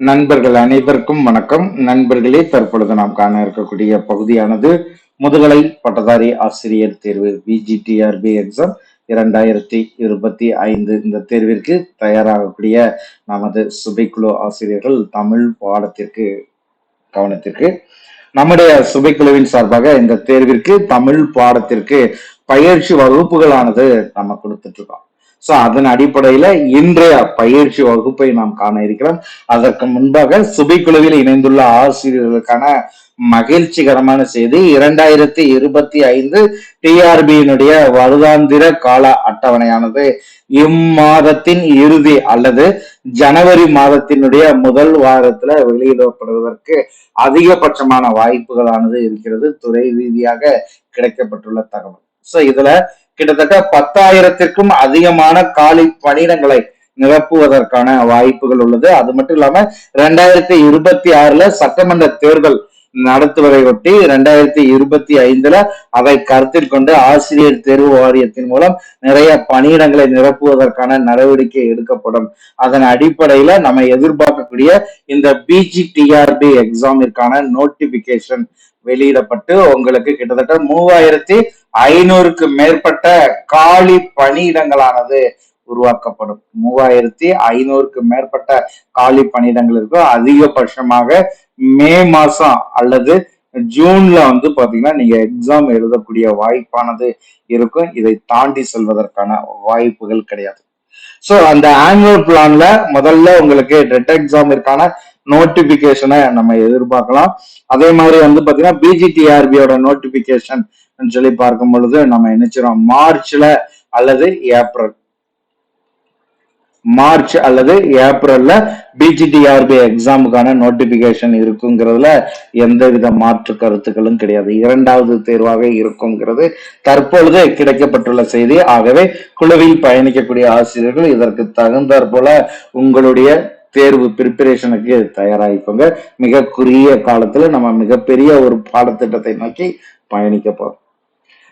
நண்பர்கள் அனைவருக்கும் வணக்கம். நண்பர்களே தற்பொழுது நாம் காண இருக்கக்கூடிய பகுதியானது முதுகலை பட்டதாரி ஆசிரியர் தேர்வு பிஜிடிஆர்பி எக்ஸாம் இரண்டாயிரத்தி இருபத்தி ஐந்து இந்த தேர்விற்கு தயாராகக்கூடிய நமது சுபைக்குழு ஆசிரியர்கள் தமிழ் பாடத்திற்கு கவனத்திற்கு. நம்முடைய சுபைக்குழுவின் சார்பாக இந்த தேர்விற்கு தமிழ் பாடத்திற்கு பயிற்சி வகுப்புகளானது நம்ம கொடுத்துட்டு இருக்கோம். சோ அதன் அடிப்படையில இன்றைய பயிற்சி வகுப்பை நாம் காண இருக்கிறோம். அதற்கு முன்பாக சுபைக்குழுவில் இணைந்துள்ள ஆசிரியர்களுக்கான மகிழ்ச்சிகரமான செய்தி. இரண்டாயிரத்தி இருபத்தி ஐந்து டிஆர்பியினுடைய வருடாந்திர கால அட்டவணையானது இம்மாதத்தின் இறுதி அல்லது ஜனவரி மாதத்தினுடைய முதல் வாரத்துல வெளியிடப்படுவதற்கு அதிகபட்சமான வாய்ப்புகளானது இருக்கிறது. துறை ரீதியாக கிடைக்கப்பட்டுள்ள தகவல். சோ இதுல கிட்டத்தட்ட பத்தாயிரத்திற்கும் அதிகமான காலி பணியிடங்களை நிரப்புவதற்கான வாய்ப்புகள் உள்ளது. அது மட்டும் இல்லாம ரெண்டாயிரத்தி இருபத்தி ஆறுல சட்டமன்ற தேர்தல் நடத்துவதை ஒட்டி ரெண்டாயிரத்தி இருபத்தி ஐந்துல அதை கருத்தில் கொண்டு ஆசிரியர் தேர்வு வாரியத்தின் மூலம் நிறைய பணியிடங்களை நிரப்புவதற்கான நடவடிக்கை எடுக்கப்படும். அதன் அடிப்படையில நம்ம எதிர்பார்க்கக்கூடிய இந்த பிஜிடிஆர்பி எக்ஸாமிற்கான நோட்டிபிகேஷன் வெளியிடப்பட்டு உங்களுக்கு கிட்டத்தட்ட மூவாயிரத்தி ஐநூறுக்கு மேற்பட்ட காலி பணியிடங்களானது உருவாக்கப்படும். மூவாயிரத்தி ஐநூறுக்கு மேற்பட்ட காலி பணியிடங்கள் இருக்கும். அதிகபட்சமாக மே மாசம் அல்லது ஜூன்ல வந்து பாத்தீங்கன்னா நீங்க எக்ஸாம் எழுதக்கூடிய வாய்ப்பானது இருக்கும். இதை தாண்டி செல்வதற்கான வாய்ப்புகள் கிடையாது. சோ அந்த ஆனுவல் பிளான்ல முதல்ல உங்களுக்கு டெட் எக்ஸாமிற்கான நோட்டிபிகேஷனை நம்ம எதிர்பார்க்கலாம். அதே மாதிரி வந்து பாத்தீங்கன்னா பிஜிடிஆர்பியோட நோட்டிபிகேஷன் சொல்லி பார்க்கும் பொழுது நம்ம நினைச்சிடும் மார்ச்ல அல்லது ஏப்ரல் மார்ச் அல்லது ஏப்ரல்ல பிஜிடிஆர்பி எக்ஸாமுக்கான நோட்டிபிகேஷன் இருக்குங்கிறதுல எந்தவித மாற்று கருத்துக்களும் கிடையாது. இரண்டாவது தேர்வாக இருக்குங்கிறது தற்பொழுது கிடைக்கப்பட்டுள்ள செய்தி. ஆகவே குழுவில் பயணிக்கக்கூடிய ஆசிரியர்கள் இதற்கு தகுந்தாற் போல உங்களுடைய தேர்வு ப்ரிப்பரேஷனுக்கு தயாராகிக்கோங்க. மிக குறுகிய காலத்துல நம்ம மிகப்பெரிய ஒரு பாடத்திட்டத்தை நோக்கி பயணிக்க போறோம்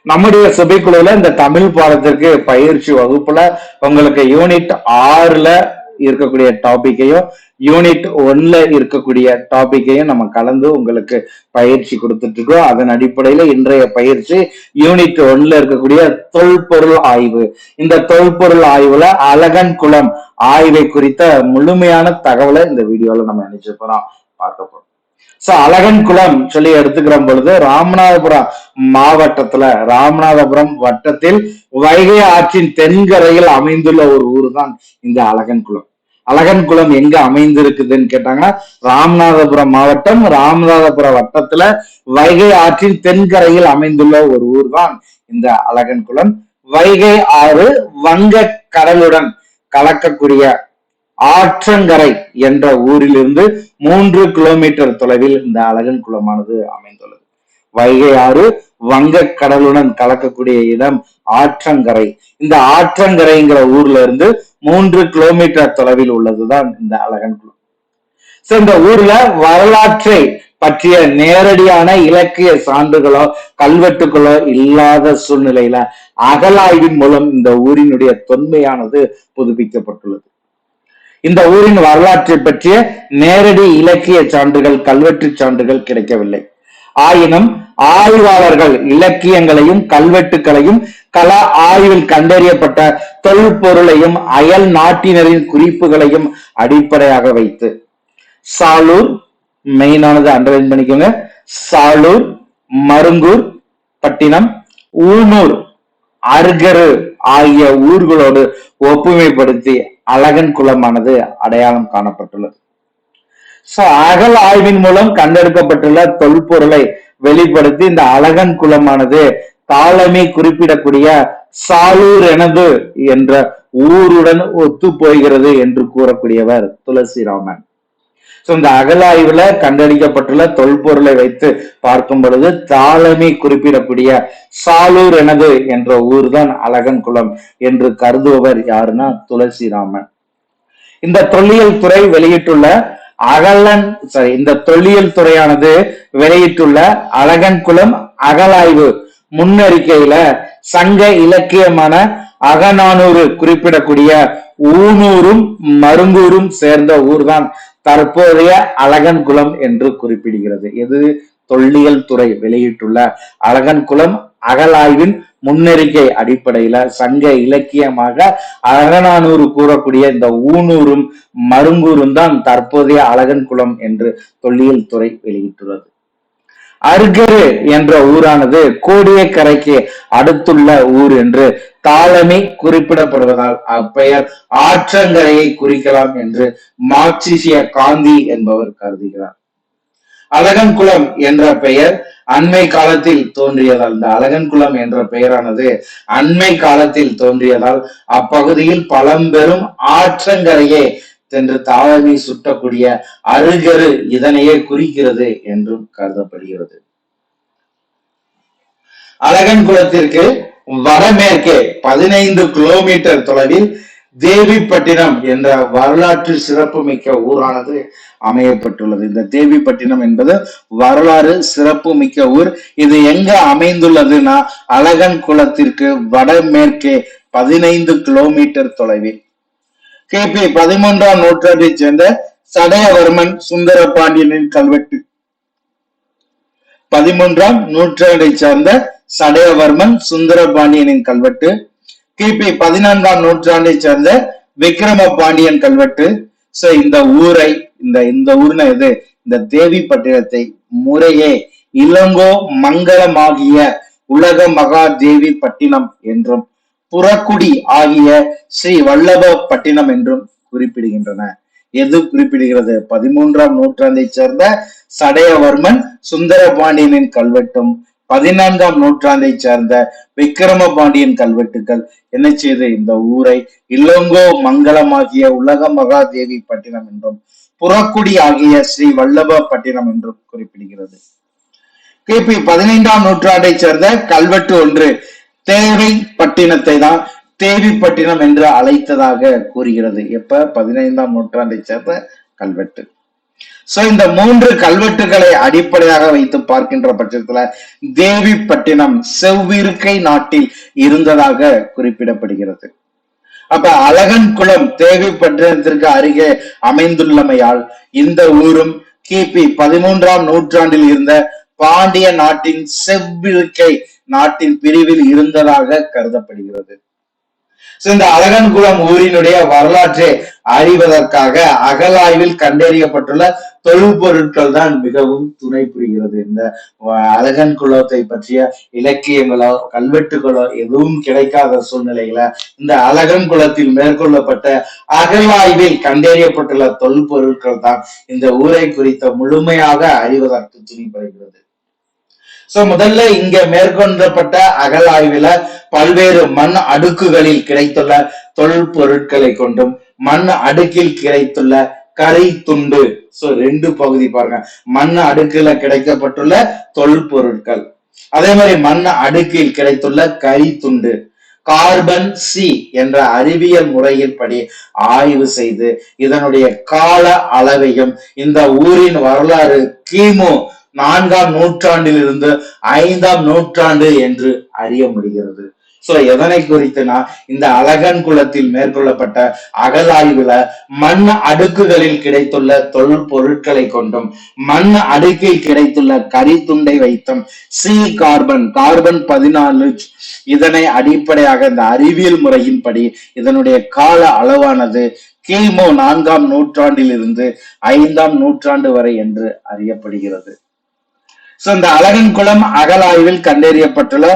நம்முடைய சபைக்குழுல இந்த தமிழ் பாடத்திற்கு பயிற்சி வகுப்புல உங்களுக்கு யூனிட் ஆறுல இருக்கக்கூடிய டாபிக்கையும் யூனிட் ஒன்ல இருக்கக்கூடிய டாபிக்கையும் நம்ம கலந்து உங்களுக்கு பயிற்சி கொடுத்துட்டு இருக்கோம். அதன் அடிப்படையில இன்றைய பயிற்சி யூனிட் ஒன்ல இருக்கக்கூடிய தொல்பொருள் ஆய்வு. இந்த தொல்பொருள் ஆய்வுல அழகன் குளம் ஆய்வை குறித்த முழுமையான தகவலை இந்த வீடியோல நம்ம நினைச்சு போறோம் பார்க்க போறோம். சோ அழகன் குளம் சொல்லி எடுத்துக்கிற பொழுது ராமநாதபுரம் மாவட்டத்துல ராமநாதபுரம் வட்டத்தில் வைகை ஆற்றின் தென்கரையில் அமைந்துள்ள ஒரு ஊர் தான் இந்த அழகன் குளம் அழகன் குளம் எங்க அமைந்திருக்குதுன்னு கேட்டாங்கன்னா ராமநாதபுரம் மாவட்டம் ராமநாதபுரம் வட்டத்துல வைகை ஆற்றின் தென்கரையில் அமைந்துள்ள ஒரு ஊர் தான் இந்த அழகன் குளம் வைகை ஆறு வங்க கடலுடன் கலக்கக்கூடிய ஆற்றங்கரை என்ற ஊரிலிருந்து மூன்று கிலோமீட்டர் தொலைவில் இந்த அழகன் குளமானது அமைந்துள்ளது. வைகை ஆறு வங்க கடலுடன் கலக்கக்கூடிய இடம் ஆற்றங்கரை. இந்த ஆற்றங்கரைங்கிற ஊர்ல இருந்து மூன்று கிலோமீட்டர் தொலைவில் உள்ளதுதான் இந்த அழகன் குளம். சோ இந்த ஊர்ல வரலாற்றை பற்றிய நேரடியான இலக்கிய சான்றுகளோ கல்வெட்டுகளோ இல்லாத சூழ்நிலையில அகலாய்வின் மூலம் இந்த ஊரினுடைய தொன்மையானது புதுப்பிக்கப்பட்டுள்ளது. இந்த ஊரின் வரலாற்றை பற்றிய நேரடி இலக்கிய சான்றுகள் கல்வெட்டு சான்றுகள் கிடைக்கவில்லை. ஆயினும் ஆய்வாளர்கள் இலக்கியங்களையும் கல்வெட்டுகளையும் கல ஆய்வில் கண்டறியப்பட்ட தொல்பொருளையும் அயல் நாட்டினரின் குறிப்புகளையும் அடிப்படையாக வைத்து. சாலூர் மெயினானது அண்டர்லைன் பண்ணிக்கோங்க. சாலூர் மருங்கூர் பட்டினம் ஊனூர் அர்கரு ஆகிய ஊர்களோடு ஒப்புமைப்படுத்தி அழகன் குளமானது அடையாளம் காணப்பட்டுள்ளது. சோ அகல் ஆய்வின் மூலம் கண்டெடுக்கப்பட்டுள்ள தொல்பொருளை வெளிப்படுத்தி இந்த அழகன் குளமானது தாளமே குறிப்பிடக்கூடிய சாலூர் எனது என்ற ஊருடன் ஒத்து போகிறது என்று கூறக்கூடியவர் துளசிராமன். ஸோ இந்த அகலாய்வுல கண்டறிக்கப்பட்டுள்ள தொல்பொருளை வைத்து பார்க்கும் பொழுது தாளமை குறிப்பிடக்கூடிய சாலூர் எனது என்ற ஊர் தான் அழகன் குளம் என்று கருதுபவர் யாருன்னா துளசிராமன். இந்த தொல்லியல் துறை வெளியிட்டுள்ள அகலன் சாரி இந்த தொல்லியல் துறையானது வெளியிட்டுள்ள அழகன் குளம் அகலாய்வு முன்னறிக்கையில சங்க இலக்கியமான அகநானூறு குறிப்பிடக்கூடிய ஊனூரும் மருங்கூரும் சேர்ந்த ஊர்தான் தற்போதைய அழகன்குளம் என்று குறிப்பிடுகிறது. எது? தொல்லியல் துறை வெளியிட்டுள்ள அழகன்குளம் அகலாய்வின் முன்னெறிக்கை அடிப்படையில சங்க இலக்கியமாக அழகனானூர் கூறக்கூடிய இந்த ஊனூரும் மருங்கூரும் தான் தற்போதைய அழகன்குளம் என்று தொல்லியல் துறை வெளியிட்டுள்ளது. அருகரு என்ற ஊரானது கோடியக்கரைக்கு அடுத்துள்ள ஊர் என்று தாளமி குறிப்பிடப்படுவதால் அப்பெயர் ஆற்றங்கரையை குறிக்கலாம் என்று மார்க்சிசிய காந்தி என்பவர் கருதுகிறார். அழகன்குளம் என்ற பெயர் அண்மை காலத்தில் தோன்றியதால் இந்த அழகன்குளம் என்ற பெயரானது அண்மை காலத்தில் தோன்றியதால் அப்பகுதியில் பழம்பெரும் ஆற்றங்கரையே சென்று தாழவி சுட்டக்கூடிய அருகரு இதனையே குறிக்கிறது என்றும் கருதப்படுகிறது. அழகன்குளத்திற்கு வடமேற்கே பதினைந்து கிலோமீட்டர் தொலைவில் தேவிப்பட்டினம் என்ற வரலாற்று சிறப்புமிக்க ஊரானது அமையப்பட்டுள்ளது. இந்த தேவிப்பட்டினம் என்பது வரலாறு சிறப்புமிக்க ஊர். இது எங்க அமைந்துள்ளதுன்னா அழகன் குளத்திற்கு வடமேற்கே பதினைந்து கிலோமீட்டர் தொலைவில். கிபி பதிமூன்றாம் நூற்றாண்டைச் சேர்ந்த சடையவர்மன் சுந்தர பாண்டியனின் கல்வெட்டு. பதிமூன்றாம் நூற்றாண்டை சார்ந்த சடையவர்மன் சுந்தர பாண்டியனின் கல்வெட்டு கிபி பதினான்காம் நூற்றாண்டை சேர்ந்த விக்ரம பாண்டியன் கல்வெட்டு. சோ இந்த ஊரை இந்த இந்த ஊர்னா இது இந்த தேவி பட்டினத்தை முறையே இளங்கோ மங்களமாகிய உலக மகா தேவி பட்டினம் என்றும் புறக்குடி ஆகிய ஸ்ரீ வல்லப பட்டினம் என்றும் குறிப்பிடுகின்றன. எது குறிப்பிடுகிறது? பதிமூன்றாம் நூற்றாண்டை சேர்ந்த சடையவர்மன் சுந்தர பாண்டியனின் கல்வெட்டும் பதினான்காம் நூற்றாண்டை சேர்ந்த விக்கிரம பாண்டியன் கல்வெட்டுகள் என்ன செய்து? இந்த ஊரை இளங்கோ மங்களமாகிய உலக மகாதேவி பட்டினம் என்றும் புறக்குடி ஆகிய ஸ்ரீ வல்லப பட்டினம் என்றும் குறிப்பிடுகிறது. கிபி பதினைந்தாம் நூற்றாண்டை சேர்ந்த கல்வெட்டு ஒன்று தேவை பட்டினத்தை தான் தேவிப்பட்டினம் என்று அழைத்ததாக கூறுகிறது. எப்ப? பதினைந்தாம் நூற்றாண்டை சேர்ந்த கல்வெட்டு. சோ இந்த மூன்று கல்வெட்டுகளை அடிப்படையாக வைத்து பார்க்கின்ற பட்சத்துல தேவிப்பட்டினம் செவ்விருக்கை நாட்டில் இருந்ததாக குறிப்பிடப்படுகிறது. அப்ப அழகன் குளம் தேவிப்பட்டினத்திற்கு அருகே அமைந்துள்ளமையால் இந்த ஊரும் கிபி பதிமூன்றாம் நூற்றாண்டில் இருந்த பாண்டிய நாட்டின் செவ்விருக்கை நாட்டின் பிரிவில் இருந்ததாக கருதப்படுகிறது. இந்த அழகன்குளம் ஊரினுடைய வரலாற்றை அறிவதற்காக அகலாய்வில் கண்டறியப்பட்டுள்ள தொல்பொருட்கள் தான் மிகவும் துணை புரிகிறது. இந்த அழகன் குலத்தை பற்றிய இலக்கியங்களோ கல்வெட்டுகளோ எதுவும் கிடைக்காத சூழ்நிலையில இந்த அழகன் குலத்தில் மேற்கொள்ளப்பட்ட அகலாய்வில் கண்டறியப்பட்டுள்ள தொல்பொருட்கள் தான் இந்த ஊரை குறித்த முழுமையாக அறிவதற்கு துணை புரிகிறது சோ முதல்ல இங்க மேற்கொள்ளப்பட்ட அகலாய்வுல பல்வேறு மண் அடுக்குகளில் கிடைத்துள்ள தொல் பொருட்களை கொண்டும் மண் அடுக்கில் கிடைத்துள்ள கரை துண்டு. சோ ரெண்டு பகுதி பாருங்க. மண் அடுக்குல கிடைக்கப்பட்டுள்ள தொல் பொருட்கள். அதே மாதிரி மண் அடுக்கில் கிடைத்துள்ள கரி துண்டு. கார்பன் சி என்ற அறிவியல் முறையின்படி ஆய்வு செய்து இதனுடைய கால அளவையும் இந்த ஊரின் வரலாறு கிமு நான்காம் நூற்றாண்டில் இருந்து ஐந்தாம் நூற்றாண்டு என்று அறிய முடிகிறது. சோ எதனை குறித்துனா இந்த அழகன் குளத்தில் மேற்கொள்ளப்பட்ட அகலாய்வுல மண் அடுக்குகளில் கிடைத்துள்ள தொழில் பொருட்களை கொண்டும் மண் அடுக்கில் கிடைத்துள்ள கரித்துண்டை வைத்தும் சி கார்பன் கார்பன் பதினாலு இதனை அடிப்படையாக இந்த அறிவியல் முறையின்படி இதனுடைய கால அளவானது கிமு நான்காம் நூற்றாண்டில் இருந்து ஐந்தாம் நூற்றாண்டு வரை என்று அறியப்படுகிறது. சோ இந்த அழகன்குளம் அகலாய்வில் கண்டறியப்பட்டுள்ள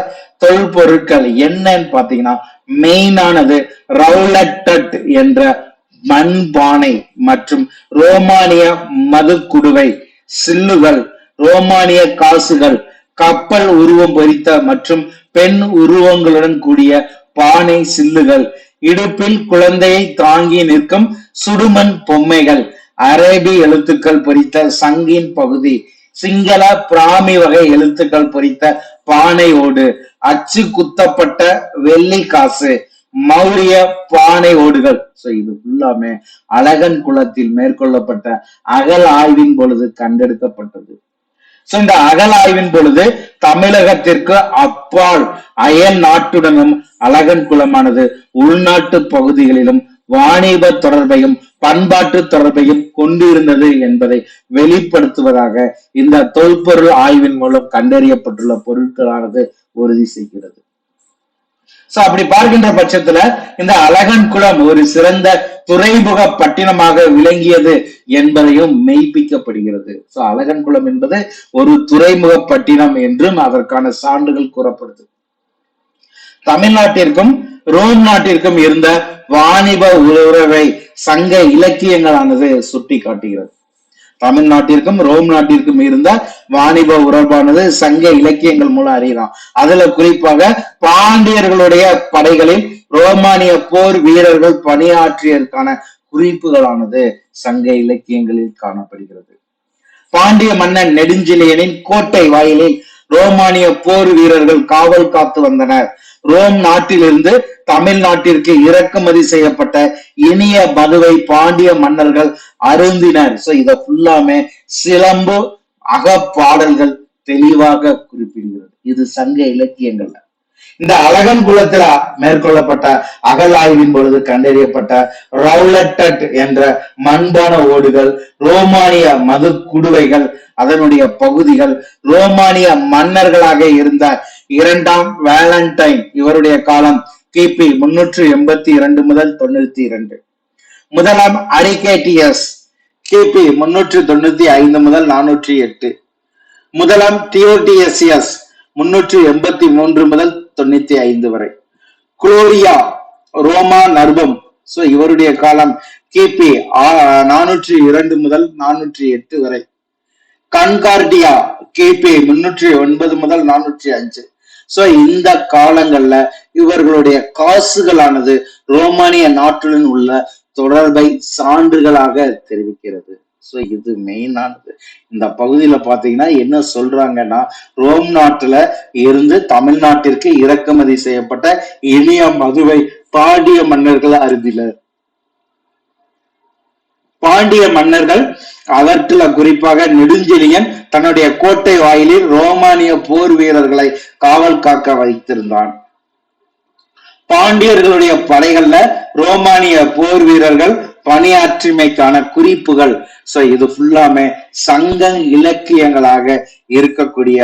தொல்பொருட்கள் என்னன்னு பாத்தீங்கன்னா மெயினானது ரவுலட்டட் என்ற மண்பானை மற்றும் ரோமானிய மதுக்குடுவை சில்லுகள் ரோமானிய காசுகள் கப்பல் உருவம் பொறித்த மற்றும் பெண் உருவங்களுடன் கூடிய பானை சில்லுகள் இடுப்பில் குழந்தையை தாங்கி நிற்கும் சுடுமண் பொம்மைகள் அரேபி எழுத்துக்கள் பொறித்த சங்கின் பகுதி சிங்கள பிராமி வகை எழுத்துக்கள் பொறித்த பானை ஓடு அச்சு குத்தப்பட்ட வெள்ளி காசு மௌரிய பானை ஓடுகள். சோ இது ஃபுல்லாமே அழகன் குளத்தில் மேற்கொள்ளப்பட்ட அகல் ஆய்வின் பொழுது கண்டெடுக்கப்பட்டது. சோ இந்த அகல் ஆய்வின் பொழுது தமிழகத்திற்கு அப்பால் அயல் நாட்டுடனும் அழகன் குளமானது உள்நாட்டு பகுதிகளிலும் வாணிப தொடர்பையும் பண்பாட்டு தொடர்பையும் கொண்டிருந்தது என்பதை வெளிப்படுத்துவதாக இந்த தொல்பொருள் ஆய்வின் மூலம் கண்டறியப்பட்டுள்ள பொருட்களானது உறுதி செய்கிறது. சோ அப்படி பார்க்கின்ற பட்சத்துல இந்த அழகன் குளம் ஒரு சிறந்த துறைமுக பட்டினமாக விளங்கியது என்பதையும் மெய்ப்பிக்கப்படுகிறது. சோ அழகன் குளம் என்பது ஒரு துறைமுக பட்டினம் என்றும் அதற்கான சான்றுகள் கூறப்படுது. தமிழ்நாட்டிற்கும் ரோம் நாட்டிற்கும் இருந்த வாணிப உறவை சங்க இலக்கியங்களானது சுட்டி காட்டுகிறது தமிழ்நாட்டிற்கும் ரோம் நாட்டிற்கும் இருந்த வாணிப உறவானது சங்க இலக்கியங்கள் மூலம் அறியலாம். அதுல குறிப்பாக பாண்டியர்களுடைய படைகளில் ரோமானிய போர் வீரர்கள் பணியாற்றியதற்கான குறிப்புகளானது சங்க இலக்கியங்களில் காணப்படுகிறது. பாண்டிய மன்னன் நெடுஞ்சிலையனின் கோட்டை வாயிலில் ரோமானிய போர் வீரர்கள் காவல் காத்து வந்தனர். ரோம் நாட்டிலிருந்து தமிழ்நாட்டிற்கு இறக்குமதி செய்யப்பட்ட இனிய மதுவை பாண்டிய மன்னர்கள் அருந்தினர். சோ இத ஃபுல்லாமே சிலம்பு அகப்பாடல்கள் தெளிவாக குறிப்பிடுகிறது. இது சங்க இலக்கியங்கள்ல. இந்த அழகன் குலத்தில் மேற்கொள்ளப்பட்ட அகழாய்வின் பொழுது கண்டறியப்பட்ட ரவுலட்டட் என்ற மண்பான ஓடுகள் ரோமானிய மது குடுவைகள் அதனுடைய பகுதிகள் ரோமானிய மன்னர்களாக இருந்த இரண்டாம் வேலண்டைன் இவருடைய காலம் கிபி முன்னூற்று எண்பத்தி இரண்டு முதல் தொண்ணூத்தி இரண்டு. முதலாம் அரிகேட்டியஸ் கிபி முன்னூற்று தொண்ணூத்தி ஐந்து முதல் நானூற்றி எட்டு. முதலாம் தியோடியசியஸ் முன்னூற்று எண்பத்தி மூன்று முதல் தொண்ணூத்தி ஐந்து வரை. குளோரியா ரோமா நர்பம் சோ இவருடைய காலம் கிபி நானூற்றி இரண்டு முதல் நானூற்றி எட்டு வரை. கன்கார்டியா கிபி முன்னூற்றி ஒன்பது முதல் நானூற்றி அஞ்சு. சோ இந்த காலங்கள்ல இவர்களுடைய காசுகளானது ரோமானிய நாட்டுடன் உள்ள தொடர்பை சான்றுகளாக தெரிவிக்கிறது. ஸோ இது மெயினானது இந்த பகுதியில பார்த்தீங்கன்னா என்ன சொல்றாங்கன்னா ரோம் நாட்டில் இருந்து தமிழ்நாட்டிற்கு இறக்குமதி செய்யப்பட்ட இனிய மதுவை பாண்டிய மன்னர்கள் அருந்தினர். பாண்டிய மன்னர்கள் அவற்றுல குறிப்பாக நெடுஞ்செழியன் தன்னுடைய கோட்டை வாயிலில் ரோமானிய போர் வீரர்களை காவல் காக்க வைத்திருந்தான். பாண்டியர்களுடைய படைகள்ல ரோமானிய போர் வீரர்கள் பணியாற்றுமைக்கான குறிப்புகள். சோ இது ஃபுல்லாமே சங்க இலக்கியங்களாக இருக்கக்கூடிய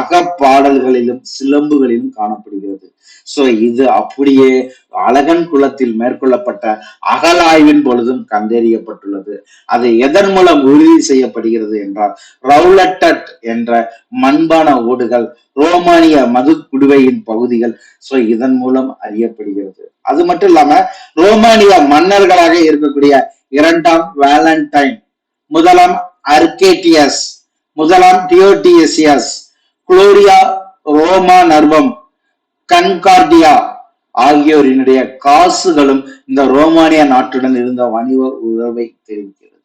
அகப்பாடல்களிலும் சிலம்புகளிலும் காணப்படுகிறது. சோ இது அப்படியே அழகன் குலத்தில் மேற்கொள்ளப்பட்ட அகலாய்வின் பொழுதும் கண்டறியப்பட்டுள்ளது. அது எதன் மூலம் உறுதி செய்யப்படுகிறது என்றால் ரவுலட்டட் என்ற மண்பான ஓடுகள் ரோமானிய மது குடுவையின் பகுதிகள் சோ இதன் மூலம் அறியப்படுகிறது. அது மட்டும் இல்லாம ரோமானிய மன்னர்களாக இருக்கக்கூடிய இரண்டாம் வேலண்டைன் முதலாம் அர்கேட்டியஸ் முதலாம் டியோடியசியஸ் குளோரியா ரோமா நர்வம் கன்கார்டியா ஆகியோரினுடைய காசுகளும் இந்த ரோமானிய நாட்டுடன் இருந்த வணிக உறவை தெரிவிக்கிறது.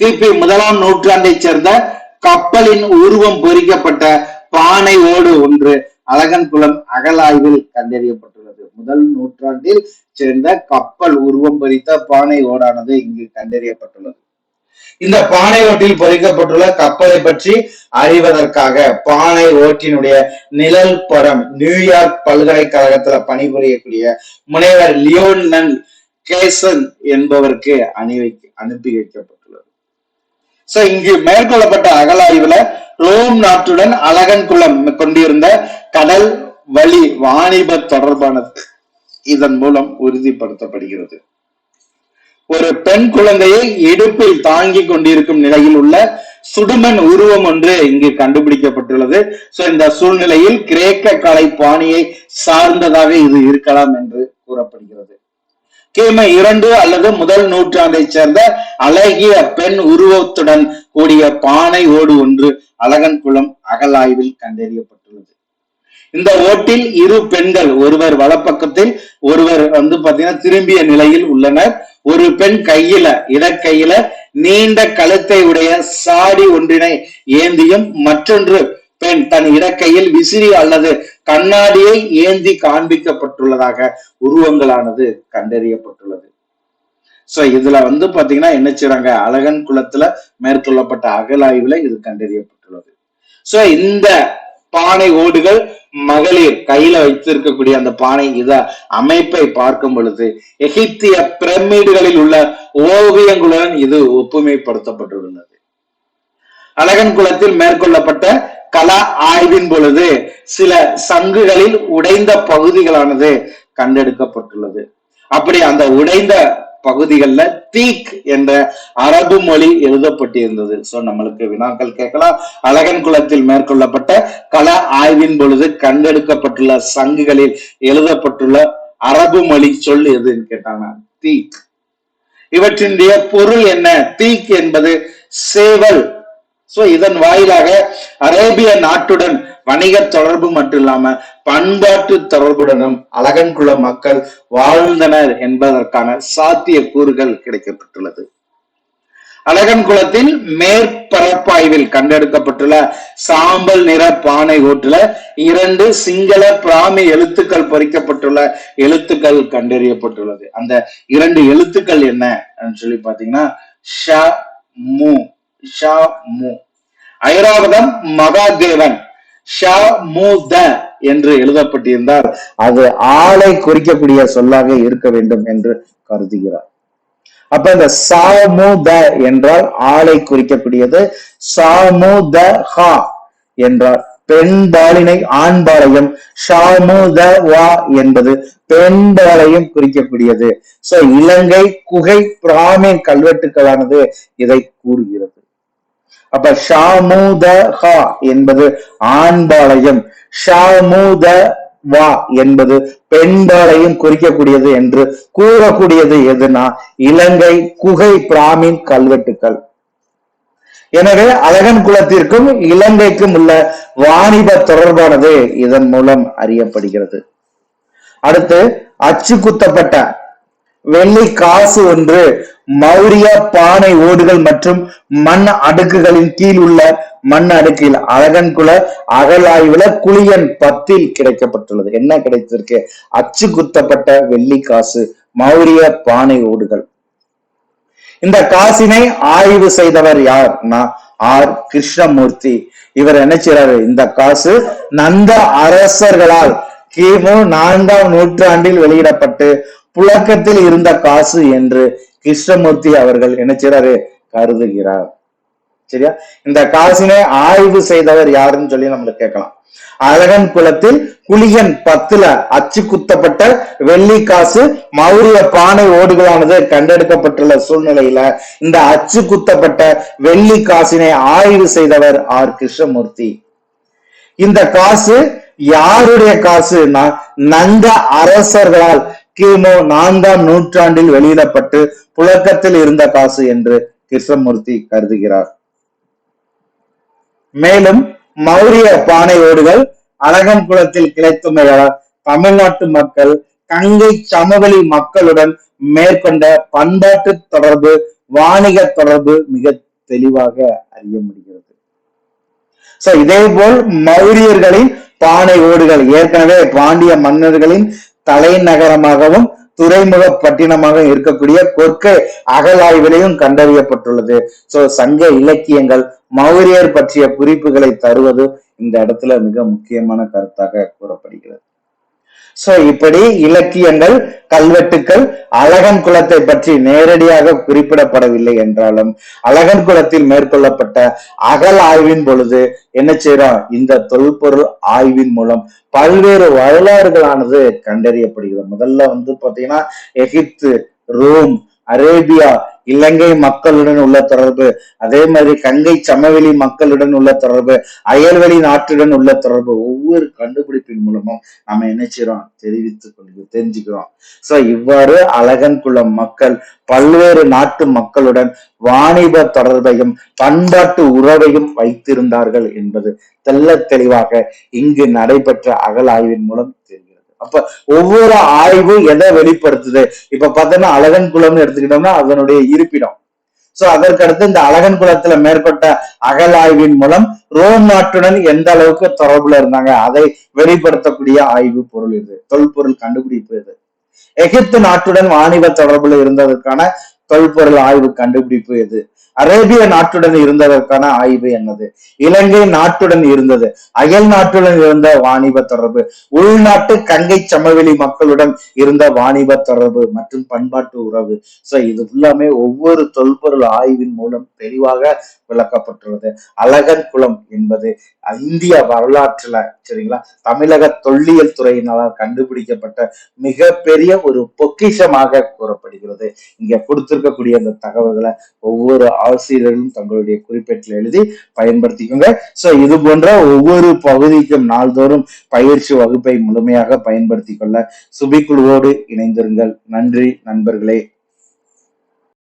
கிபி முதலாம் நூற்றாண்டைச் சேர்ந்த கப்பலின் உருவம் பொறிக்கப்பட்ட பானை ஓடு ஒன்று அழகன்குளம் அகலாய்வில் கண்டறியப்பட்டுள்ளது. முதல் நூற்றாண்டில் சேர்ந்த கப்பல் உருவம் பொறித்த பானை ஓடானது இங்கு கண்டறியப்பட்டுள்ளது. இந்த பானை ஓட்டில் பொறிக்கப்பட்டுள்ள கப்பலை பற்றி அறிவதற்காக பானை ஓட்டினுடைய நிழல் படம் நியூயார்க் பல்கலைக்கழகத்துல பணிபுரியக்கூடிய முனைவர் லியோனன் கேசன் என்பவருக்கு அணி அனுப்பி வைக்கப்பட்டுள்ளது. சோ இங்கு மேற்கொள்ளப்பட்ட அகலாய்வுல ரோம் நாட்டுடன் அழகன் குளம் கொண்டிருந்த கடல் வழி வாணிப தொடர்பானது இதன் மூலம் உறுதிப்படுத்தப்படுகிறது. ஒரு பெண் குழந்தையை இடுப்பில் தாங்கி கொண்டிருக்கும் நிலையில் உள்ள சுடுமண் உருவம் ஒன்று இங்கு கண்டுபிடிக்கப்பட்டுள்ளது. சோ இந்த சூழ்நிலையில் கிரேக்க கலை பாணியை சார்ந்ததாக இது இருக்கலாம் என்று கூறப்படுகிறது. கிம இரண்டு அல்லது முதல் நூற்றாண்டை சேர்ந்த அழகிய பெண் உருவத்துடன் கூடிய பானை ஓடு ஒன்று அழகன் குளம் அகலாய்வில் கண்டறியப்பட்டது இந்த ஓட்டில் இரு பெண்கள் ஒருவர் வலப்பக்கத்தில் ஒருவர் வந்து பாத்தீங்கன்னா திரும்பிய நிலையில் உள்ளனர். ஒரு பெண் கையில இடக்கையில நீண்ட கழுத்தை உடைய சாடி ஒன்றினை ஏந்தியும் மற்றொன்று பெண் தன் இடக்கையில் விசிறி அல்லது கண்ணாடியை ஏந்தி காண்பிக்கப்பட்டுள்ளதாக உருவங்களானது கண்டறியப்பட்டுள்ளது. சோ இதுல வந்து பாத்தீங்கன்னா என்ன செய்றாங்க? அழகன் குளத்துல மேற்கொள்ளப்பட்ட அகலாய்வுல இது கண்டறியப்பட்டுள்ளது. சோ இந்த பானை ஓடுகள் மகளிர் கையில வைத்திருக்கக்கூடிய அந்த பானை இத அமைப்பை பார்க்கும் பொழுது எகிப்திய பிரமிடுகளில் உள்ள ஓவியங்களுடன் இது ஒப்புமைப்படுத்தப்பட்டுள்ளது அழகன் குளத்தில் மேற்கொள்ளப்பட்ட கலா ஆய்வின் பொழுது சில சங்குகளில் உடைந்த பகுதிகளானது கண்டெடுக்கப்பட்டுள்ளது. அப்படி அந்த உடைந்த பகுதிகள்ல தீக் என்ற அரபு மொழி எழுதப்பட்டிருந்தது. ஸோ நம்மளுக்கு வினாக்கள் கேட்கலாம். அழகன் குளத்தில் மேற்கொள்ளப்பட்ட கல ஆய்வின் பொழுது கண்டெடுக்கப்பட்டுள்ள சங்குகளில் எழுதப்பட்டுள்ள அரபு மொழி சொல் எதுன்னு கேட்டாங்க தீக். இவற்றினுடைய பொருள் என்ன? தீக் என்பது சேவல். சோ இதன் வாயிலாக அரேபிய நாட்டுடன் வணிக தொடர்பு மட்டும் இல்லாம பண்பாட்டு தொடர்புடனும் அழகன்குள மக்கள் வாழ்ந்தனர் என்பதற்கான சாத்திய கூறுகள் கிடைக்கப்பட்டுள்ளது. அழகன் குளத்தில் மேற்பரப்பாய்வில் கண்டெடுக்கப்பட்டுள்ள சாம்பல் நிற பானை ஓட்டுல இரண்டு சிங்கள பிராமி எழுத்துக்கள் பொறிக்கப்பட்டுள்ள எழுத்துக்கள் கண்டறியப்பட்டுள்ளது. அந்த இரண்டு எழுத்துக்கள் என்ன? சொல்லி பாத்தீங்கன்னா ஷ மு. ஷ மு ஐராவதம் மகாதேவன். மு த என்று எழுதப்பட்டிருந்தால் அது ஆளை குறிக்கக்கூடிய சொல்லாக இருக்க வேண்டும் என்று கருதுகிறார். அப்ப இந்த சாமுத என்றால் ஆளை குறிக்கக்கூடியது. சாமுத ஹா என்றால் பெண்பாலினை ஆண்பாளையம் வா என்பது பெண்பாலையும் குறிக்கக்கூடியது. சோ இலங்கை குகை பிராமின் கல்வெட்டுக்களானது இதை கூறுகிறது. அப்ப ஷாமுத ஹா என்பது ஆண்பாளையம். ஷாமுத வா என்பது பெண்பாளையும் குறிக்கக்கூடியது என்று கூறக்கூடியது எதுனா இலங்கை குகை பிராமின் கல்வெட்டுக்கள். எனவே அழகன் குலத்திற்கும் இலங்கைக்கும் உள்ள வாணிப தொடர்பானது இதன் மூலம் அறியப்படுகிறது. அடுத்து அச்சு குத்தப்பட்ட வெள்ளி காசு ஒன்று மௌரிய பானை ஓடுகள் மற்றும் மண் அடுக்குகளின் கீழ் உள்ள மண் அடுக்கில் அழகன்குல அகலாய்வுல குளியன் பத்தில் கிடைக்கப்பட்டுள்ளது. என்ன கிடைத்திருக்கு? அச்சு குத்தப்பட்ட வெள்ளி காசு மௌரிய பானை ஓடுகள். இந்த காசினை ஆய்வு செய்தவர் யார்னா ஆர். கிருஷ்ணமூர்த்தி. இவர் என்ன இந்த காசு நந்த அரசர்களால் கிமு நான்காம் நூற்றாண்டில் வெளியிடப்பட்டு புழக்கத்தில் இருந்த காசு என்று கிருஷ்ணமூர்த்தி அவர்கள் என்ன செய்றாரு? கருதுகிறார். சரியா? இந்த காசினை ஆய்வு செய்தவர் யாருன்னு சொல்லி நம்மளுக்கு கேட்கலாம். அழகன் குலத்தில் குளியன் பத்துல அச்சு குத்தப்பட்ட வெள்ளி காசு மௌரிய பானை ஓடுகளானது கண்டெடுக்கப்பட்டுள்ள சூழ்நிலையில இந்த அச்சு குத்தப்பட்ட வெள்ளி காசினை ஆய்வு செய்தவர் ஆர் கிருஷ்ணமூர்த்தி. இந்த காசு யாருடைய காசுன்னா நந்த அரசர்களால் கிமு நான்காம் நூற்றாண்டில் வெளியிடப்பட்டு புழக்கத்தில் இருந்த காசு என்று கிருஷ்ணமூர்த்தி கருதுகிறார். மேலும் மௌரிய பானை ஓடுகள் அழகன் கிளைத்துமையால் தமிழ்நாட்டு மக்கள் கங்கை சமவெளி மக்களுடன் மேற்கொண்ட பண்பாட்டு தொடர்பு வாணிக தொடர்பு மிக தெளிவாக அறிய முடிகிறது. சோ இதே போல் மௌரியர்களின் பானை ஓடுகள் ஏற்கனவே பாண்டிய மன்னர்களின் தலைநகரமாகவும் துறைமுக பட்டினமாக இருக்கக்கூடிய கொற்கை அகலாய்விலையும் கண்டறியப்பட்டுள்ளது. சோ சங்க இலக்கியங்கள் மௌரியர் பற்றிய குறிப்புகளை தருவது இந்த இடத்துல மிக முக்கியமான கருத்தாக கூறப்படுகிறது. சோ இப்படி இலக்கியங்கள் கல்வெட்டுக்கள் அழகன் குலத்தை பற்றி நேரடியாக குறிப்பிடப்படவில்லை என்றாலும் அழகன் குலத்தில் மேற்கொள்ளப்பட்ட அகல் ஆய்வின் பொழுது என்ன செய்யறோம்? இந்த தொல்பொருள் ஆய்வின் மூலம் பல்வேறு வரலாறுகளானது கண்டறியப்படுகிறது. முதல்ல வந்து பாத்தீங்கன்னா எகிப்து ரோம் அரேபியா இலங்கை மக்களுடன் உள்ள தொடர்பு அதே மாதிரி கங்கை சமவெளி மக்களுடன் உள்ள தொடர்பு அயல்வெளி நாட்டுடன் உள்ள தொடர்பு ஒவ்வொரு கண்டுபிடிப்பின் மூலமும் நாம என்ன செய்யறோம் தெரிவித்துக் கொள்கிறோம் தெரிஞ்சுக்கிறோம். சோ இவ்வாறு அழகன் குலம் மக்கள் பல்வேறு நாட்டு மக்களுடன் வாணிப தொடர்பையும் பண்பாட்டு உறவையும் வைத்திருந்தார்கள் என்பது தெள்ள தெளிவாக இங்கு நடைபெற்ற அகலாய்வின் மூலம் அப்ப ஒவ்வொரு ஆய்வும் எதை வெளிப்படுத்துது? இப்ப பார்த்தோம்னா அழகன் குளம்னு எடுத்துக்கிட்டோம்னா அதனுடைய இருப்பிடம். சோ அதற்கடுத்து இந்த அழகன் குளத்துல மேற்பட்ட அகலாய்வின் மூலம் ரோம் நாட்டுடன் எந்த அளவுக்கு தொடர்புல இருந்தாங்க? அதை வெளிப்படுத்தக்கூடிய ஆய்வு பொருள் இது. தொல்பொருள் கண்டுபிடிப்பு இது. எகிப்து நாட்டுடன் வாணிப தொடர்புல இருந்ததற்கான தொல்பொருள் ஆய்வு கண்டுபிடிப்பு எது அரேபிய நாட்டுடன் இருந்ததற்கான ஆய்வு என்னது? இலங்கை நாட்டுடன் இருந்தது. அயல் நாட்டுடன் இருந்த வாணிப தொடர்பு. உள்நாட்டு கங்கை சமவெளி மக்களுடன் இருந்த வாணிப தொடர்பு மற்றும் பண்பாட்டு உறவு. சோ இது எல்லாமே ஒவ்வொரு தொல்பொருள் ஆய்வின் மூலம் தெளிவாக விளக்கப்பட்டுள்ளது. அழகர் குளம் என்பது இந்திய வரலாற்றுல சரிங்களா? தமிழக தொல்லியல் துறையினால் கண்டுபிடிக்கப்பட்ட மிகப்பெரிய ஒரு பொக்கிஷமாக கூறப்படுகிறது. இங்க கொடுத்திருக்கக்கூடிய அந்த தகவல்களை ஒவ்வொரு ஆசிரியர்களும் தங்களுடைய குறிப்பேட்டில் எழுதி பயன்படுத்திக்கோங்க. சோ இது போன்ற ஒவ்வொரு பகுதிக்கும் நாள்தோறும் பயிற்சி வகுப்பை முழுமையாக பயன்படுத்திக் கொள்ள சுபிக்குழுவோடு இணைந்திருங்கள். நன்றி நண்பர்களே.